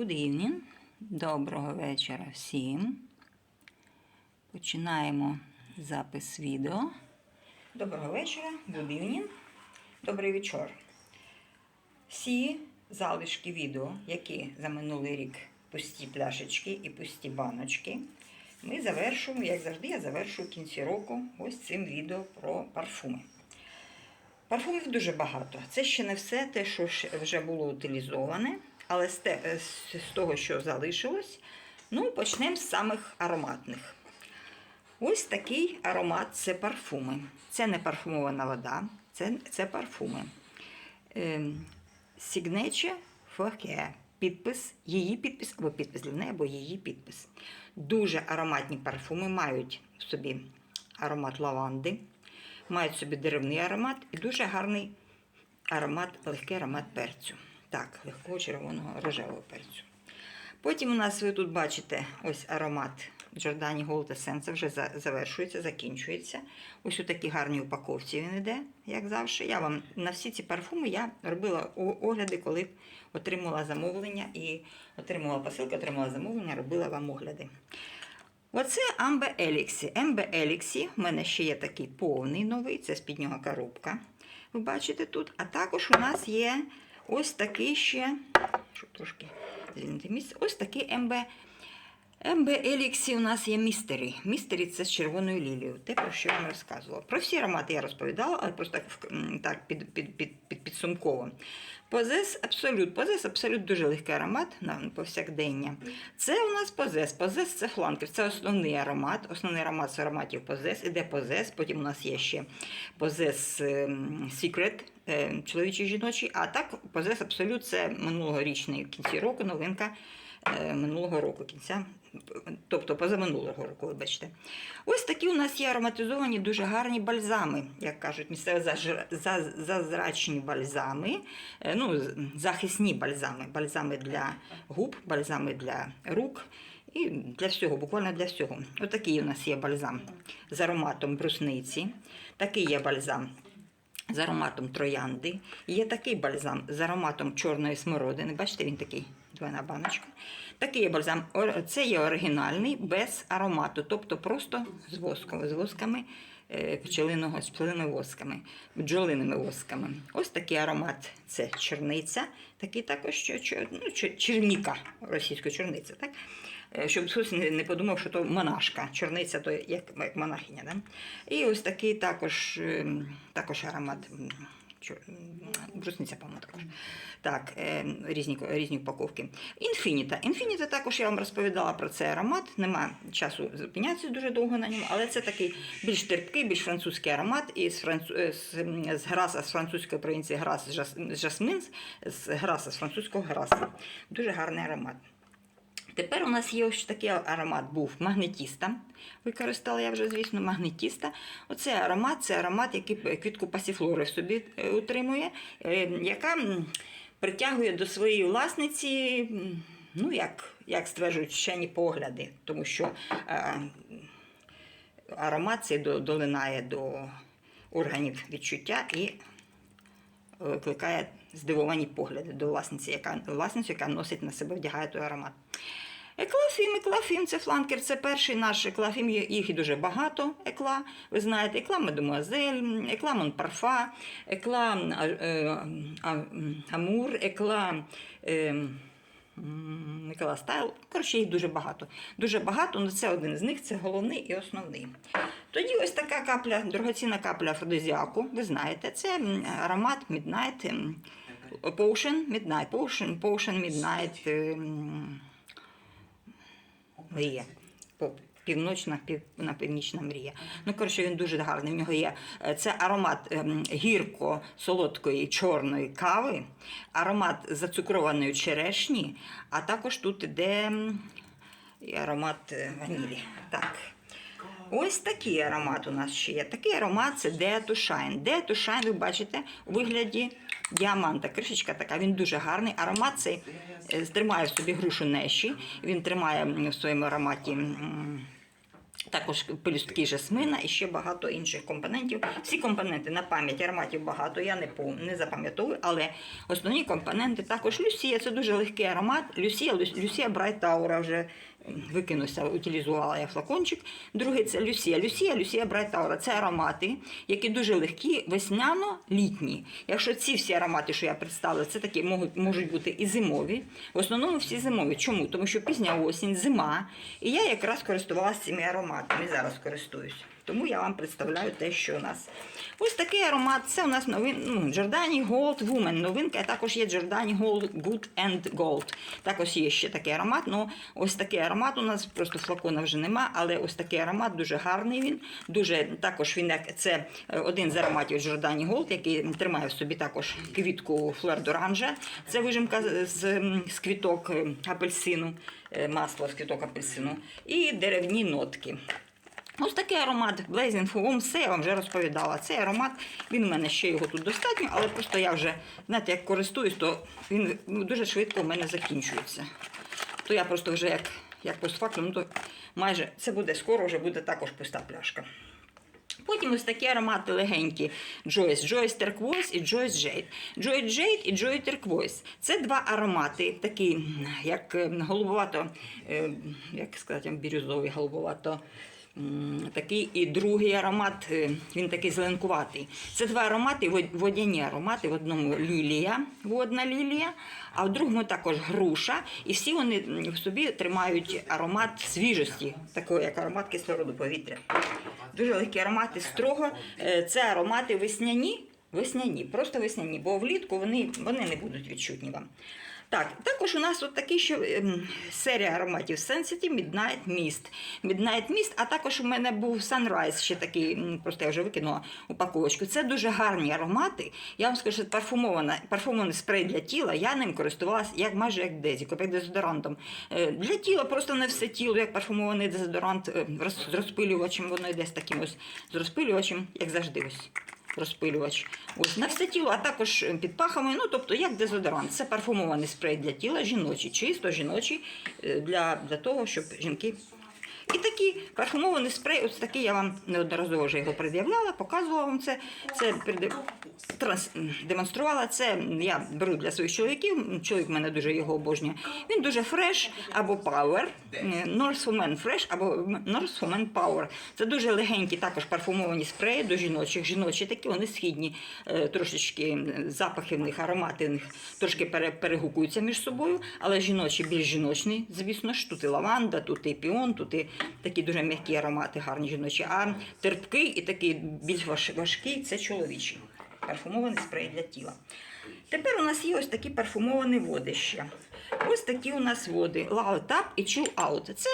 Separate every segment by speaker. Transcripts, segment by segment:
Speaker 1: Good evening. Доброго вечора всім. Починаємо запис відео. Доброго вечора, good evening. Добрий вечір. Всі залишки відео, які за минулий рік пусті пляшечки і пусті баночки, ми завершуємо, як завжди, я завершую в кінці року ось цим відео про парфуми. Парфумів дуже багато. Це ще не все те, що вже було утилізоване, але з, те, з, з того, що залишилось, ну, почнемо з самих ароматних. Ось такий аромат це парфуми. Це не парфумована вода, це, це парфуми. Ем, Signature Forquet. Підпис, її підпис, або підпис для неї, або її підпис. Дуже ароматні парфуми мають в собі аромат лаванди, мають в собі деревний аромат і дуже гарний аромат, легкий аромат перцю. Так, легкого червоного рожевого перцю. Потім у нас ви тут бачите ось аромат Giordani Gold Essence вже завершується, закінчується. Ось у такій гарній упаковці він іде, як завжди. Я вам на всі ці парфуми я робила огляди, коли отримала замовлення і отримала посилку, отримала замовлення, робила вам огляди. Оце Ambe Elixir. Ambe Elixir, в мене ще є такий повний новий, це з-під нього коробка. Ви бачите тут. А також у нас є ось такий ще, щоб трошки звільнити місце, ось такий MB. MB Elixir у нас є містері. Містері це з червоною лілією. Те, про що я вам розказувала. Про всі аромати я розповідала, але просто так, так під, під, під, під, підсумково. Позес Абсолют. Позес Абсолют дуже легкий аромат на повсякдення. Це у нас позес. Позес це фланкер, це основний аромат. Основний аромат з ароматів позес. Іде позес. Потім у нас є ще позес ем, Secret, е, чоловічий жіночий. А так позес Абсолют це минулогорічний кінці року новинка минулого року кінця. Тобто позаминулого року, вибачте. Ось такі у нас є ароматизовані дуже гарні бальзами, як кажуть, місцеві зазрачні бальзами, е, ну, захисні бальзами, бальзами для губ, бальзами для рук і для всього, буквально для всього. Отакий у нас є бальзам з ароматом брусниці, такий є бальзам з ароматом троянди. Є такий бальзам з ароматом чорної смородини. Бачите, він такий двойна баночка. Такий бальзам. Це є оригінальний без аромату, тобто просто з воском, з восками е, пчелиного, з восками, бджолиними восками. Ось такий аромат це черниця, такий також ну, черніка, російська черниця. Так? Е, Щоб хтось не, подумав, що то монашка. Чорниця то як, монахиня. Да? І ось такий також, ем, також аромат. Брусниця, по-моєму, також. Так, е, різні, різні упаковки. Інфініта. Інфініта також я вам розповідала про цей аромат. Нема часу зупинятися дуже довго на ньому, але це такий більш терпкий, більш французький аромат. І з, францу... е, з, з Граса, з французької провінції Грас, жас... жасмин, з Граса, з французького Граса. Дуже гарний аромат. Тепер у нас є ось такий аромат був магнетіста. Використала я вже, звісно, магнетіста. Оце аромат, це аромат, який квітку пасіфлори собі е, утримує, е, яка притягує до своєї власниці, ну, як, як стверджують вчені погляди, тому що е, аромат цей долинає до органів відчуття і викликає здивовані погляди до власниці, яка, власницю, яка носить на себе, вдягає той аромат. Еклафім, еклафім це фланкер, це перший наш еклафім, їх і дуже багато екла. Ви знаєте, екла Мадемуазель, екла Монпарфа, екла е, Амур, екла. Е, Микола Стайл. Коротше, їх дуже багато. Дуже багато, але це один з них, це головний і основний. Тоді ось така капля, дорогоцінна капля афродизіаку, ви знаєте, це аромат Midnight Potion, Midnight Potion, Potion Midnight м, мрія. Півночна, пів, на північна мрія. Ну, коротше, він дуже гарний. В нього є е, це аромат ем, гірко-солодкої чорної кави, аромат зацукрованої черешні, а також тут іде аромат е, ванілі. Так. Ось такий аромат у нас ще є. Такий аромат це Dare to Shine. Shine, ви бачите, у вигляді діаманта. Кришечка така, він дуже гарний. Аромат цей е, тримає в собі грушу неші. Він тримає в своєму ароматі Також пелюстки жасмина і ще багато інших компонентів. Всі компоненти на пам'ять ароматів багато, я не пов- не запам'ятовую, але основні компоненти також Люсія. Це дуже легкий аромат. Люсія, Люсія Aura вже викинувся, утилізувала я флакончик. Другий це Люсія. Люсія, Люсія Aura. Це аромати, які дуже легкі, весняно-літні. Якщо ці всі аромати, що я представила, це такі можуть, можуть бути і зимові. В основному всі зимові. Чому? Тому що пізня осінь, зима. І я якраз користувалася цими ароматами. Зараз користуюсь. Тому я вам представляю те, що у нас. Ось такий аромат. Це у нас новин, ну, Giordani Gold Woman. Новинка, а також є Giordani Gold Good and Gold. Також є ще такий аромат. Ну, ось такий аромат у нас просто флакона вже нема, але ось такий аромат дуже гарний він. Дуже також він як це е, один з ароматів Giordani Gold, який тримає в собі також квітку флер d'orange. Це вижимка з, з, квіток е, апельсину, е, масло з квіток апельсину і деревні нотки. Ось такий аромат Blazing Home, все я вам вже розповідала. Цей аромат, він у мене ще його тут достатньо, але просто я вже, знаєте, як користуюсь, то він дуже швидко у мене закінчується. То я просто вже як, як постфактум, ну то майже це буде скоро, вже буде також пуста пляшка. Потім ось такі аромати легенькі Joyce, Joyce Turquoise і Joyce Jade. Joyce Jade і Joyce Turquoise. Це два аромати, такі, як голубовато, е, як сказати, бірюзовий, голубовато. Такий і другий аромат, е, він такий зеленкуватий. Це два аромати, водяні аромати. В одному лілія, водна лілія, а в другому також груша. І всі вони в собі тримають аромат свіжості, такий як аромат кислороду повітря. Дуже легкі аромати строго. Е, Це аромати весняні. Весняні, просто весняні, бо влітку вони, вони не будуть відчутні вам. Так, також у нас от такий ще ем, серія ароматів Sensitive Midnight Mist. Midnight Mist, а також у мене був Sunrise, ще такий, просто я вже викинула упаковочку. Це дуже гарні аромати. Я вам скажу, що парфумований спрей для тіла. Я ним користувалася як майже як дезіко, як дезодорантом. Е, Для тіла просто не все тіло, як парфумований дезодорант е, з розпилювачем, воно йде з таким ось з розпилювачем, як завжди ось розпилювач. Ось на все тіло, а також е, під пахами. Ну, тобто, як дезодорант. Це парфумований спрей для тіла, жіночий, чисто жіночий, е, для, для того, щоб жінки. І такий парфумований спрей, ось такий я вам неодноразово вже його пред'являла, показувала вам це. Це транс, демонструвала. Це я беру для своїх чоловіків. Чоловік в мене дуже його обожнює. Він дуже фреш або power. North Woman Fresh або North Woman Power. Це дуже легенькі, також парфумовані спреї до жіночих. Жіночі такі, вони східні, е, трошечки запахи в них, аромати в них трошки пере- перегукуються між собою, але жіночі більш жіночні, звісно ж. Тут і лаванда, тут і піон, тут і такі дуже м'які аромати, гарні жіночі. А терпкий і такий більш важкий це чоловічий. Парфумований спрей для тіла. Тепер у нас є ось такі парфумовані води ще. Ось такі у нас води. Loud Tap і Out. Це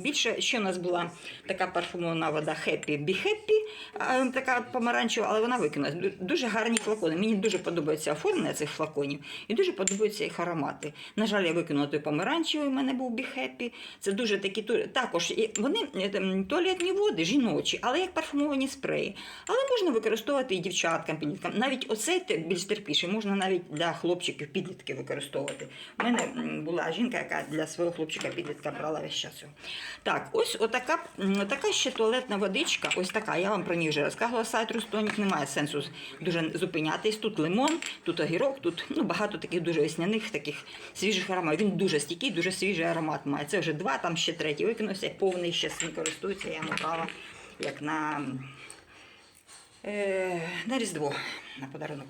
Speaker 1: більше ще у нас була така парфумована вода Happy Be Happy, така помаранчева, але вона викинулась. Дуже гарні флакони. Мені дуже подобається оформлення цих флаконів і дуже подобаються їх аромати. На жаль, я викинула той помаранчевий, у мене був Be Happy. Це дуже такі також вони туалетні води, жіночі, але як парфумовані спреї. Але можна використовувати і дівчаткам, підліткам. Навіть оцей більш терпіший, можна навіть для хлопчиків, підлітків використовувати. У мене була жінка, яка для свого хлопчика підлітка брала весь час. його. Так, ось отака, м, отака ще туалетна водичка. Ось така. Я вам про ній вже розказувала. Сайтрус тонік немає сенсу дуже зупинятись. Тут лимон, тут огірок, тут ну, багато таких дуже весняних, таких свіжих ароматів. Він дуже стійкий, дуже свіжий аромат має. Це вже два, там ще третій викинувся, повний ще він користується. Я йому як на Е, на Різдво на подарунок.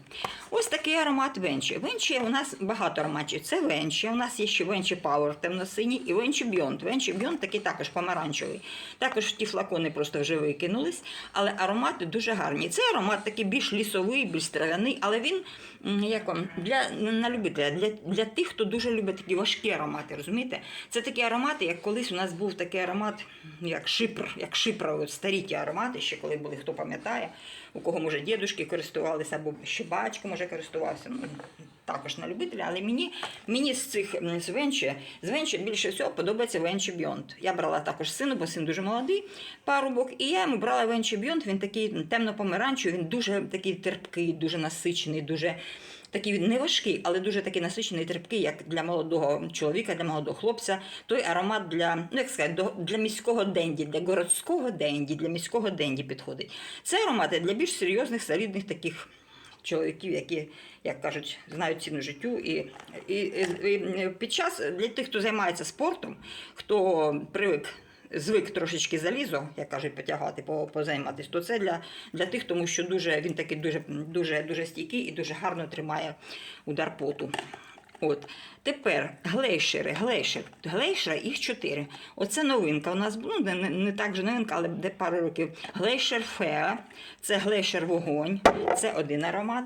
Speaker 1: Ось такий аромат Венчі. Венчі у нас багато ароматів. Це Венчі. У нас є ще Венчі Power темно-синій і Венчі Beyond. Венчі Beyond такий також помаранчевий. Також ті флакони просто вже викинулись, але аромати дуже гарні. Це аромат такий більш лісовий, більш трав'яний, але він як вам, для, на любителя, для, для тих, хто дуже любить такі важкі аромати. Розумієте? Це такі аромати, як колись у нас був такий аромат, як шипр, як шипра, от старі ті аромати, ще коли були, хто пам'ятає, у кого може дідушки користувалися, або ще батько може користувався. Ну, також на любителя, але мені, мені з цих з Венчі, з Венчі більше всього подобається Венчі Бьонд. Я брала також сину, бо син дуже молодий парубок, і я йому брала Венчі Бьонд. Він такий темно-помаранчевий, він дуже такий терпкий, дуже насичений, дуже такий не важкий, але дуже такий насичений, терпкий, як для молодого чоловіка, для молодого хлопця. Той аромат для, ну як сказати, для міського денді, для городського денді, для міського денді підходить. Це аромати для більш серйозних, солідних таких чоловіків, які, як кажуть, знають ціну життю. І, і, і під час для тих, хто займається спортом, хто привик. Звик трошечки залізо, як кажуть, потягати, по- позайматись, то це для, для тих, тому що дуже, він такий дуже, дуже, дуже стійкий і дуже гарно тримає удар поту. От. Тепер глейшери, глейшер. Глейшера їх чотири. Оце новинка. У нас ну, не, не, так же новинка, але де пару років. Глейшер Феа, це глейшер вогонь, це один аромат.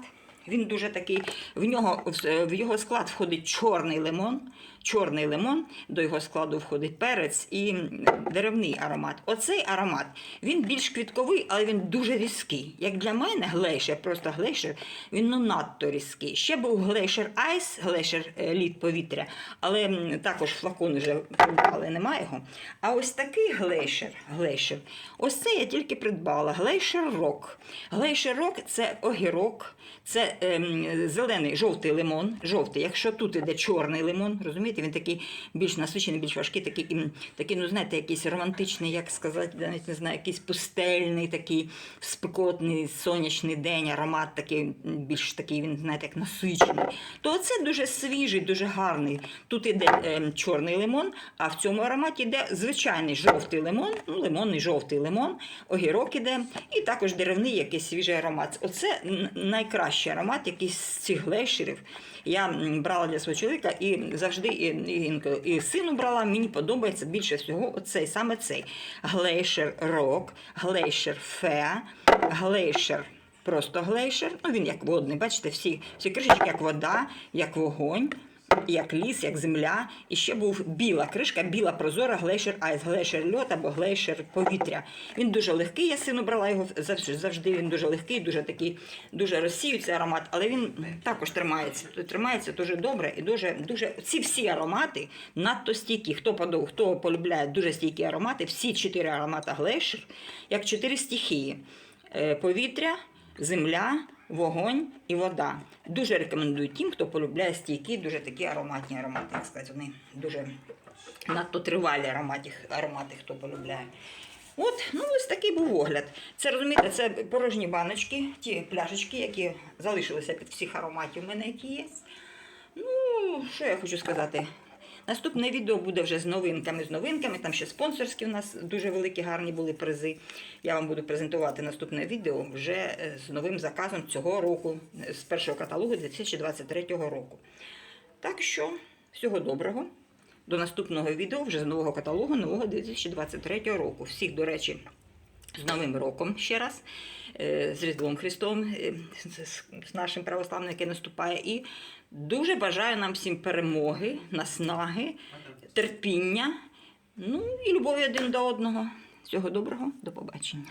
Speaker 1: Він дуже такий, в нього в його склад входить чорний лимон. Чорний лимон, до його складу входить перець і деревний аромат. Оцей аромат він більш квітковий, але він дуже різкий. Як для мене, глейшер, просто глейшер, він ну надто різкий. Ще був глейшер айс, глейшер е, лід повітря, але також флакон вже придбали, немає його. А ось такий глейшер, глейшер, ось це я тільки придбала. Глейшер рок. Глейшер рок це огірок, це ем, зелений жовтий лимон. Жовтий. Якщо тут іде чорний лимон, розумієте, він такий більш насичений, більш важкий, такий, такий, ну знаєте, якийсь романтичний, як сказати, навіть не знаю, якийсь пустельний, такий спекотний сонячний день, аромат такий, більш такий, він, знаєте, як насичений. То це дуже свіжий, дуже гарний. Тут іде ем, чорний лимон, а в цьому ароматі йде звичайний жовтий лимон, ну, лимонний жовтий лимон, огірок іде, і також деревний якийсь свіжий аромат. Оце найкращий аромат, якийсь з цих глейшерів. Я брала для свого чоловіка і завжди і, і, і сину брала. Мені подобається більше всього оцей, саме цей глейшер рок, глейшер фе, глейшер. Просто глейшер, ну він як водний, бачите, всі, всі кришечки як вода, як вогонь, як ліс, як земля. І ще був біла кришка, біла прозора, глейшер айс, глейшер льот або глейшер повітря. Він дуже легкий, я сину брала його завжди, він дуже легкий, дуже такий, дуже розсіюється аромат, але він також тримається. Тримається дуже добре і дуже, дуже. Ці всі аромати надто стійкі. Хто подов, хто полюбляє дуже стійкі аромати, всі чотири аромати глейшер, як чотири стихії: Е, повітря, земля, вогонь і вода. Дуже рекомендую тим, хто полюбляє стійкі, дуже такі ароматні аромати. Як сказати, вони дуже надто тривалі аромати, аромати хто полюбляє. От, ну ось такий був огляд. Це розумієте, це порожні баночки, ті пляшечки, які залишилися під всіх ароматів у мене, які є. Ну, що я хочу сказати. Наступне відео буде вже з новинками, з новинками. Там ще спонсорські у нас дуже великі, гарні були призи. Я вам буду презентувати наступне відео вже е, з новим заказом цього року, е, з першого каталогу 2023 року. Так що, всього доброго. До наступного відео вже з нового каталогу нового 2023 року. Всіх, до речі, з Новим роком ще раз, е, з Різдвом Христом, е, з- нашим православним, який наступає. І дуже бажаю нам всім перемоги, наснаги, терпіння, ну і любові один до одного. Всього доброго, до побачення.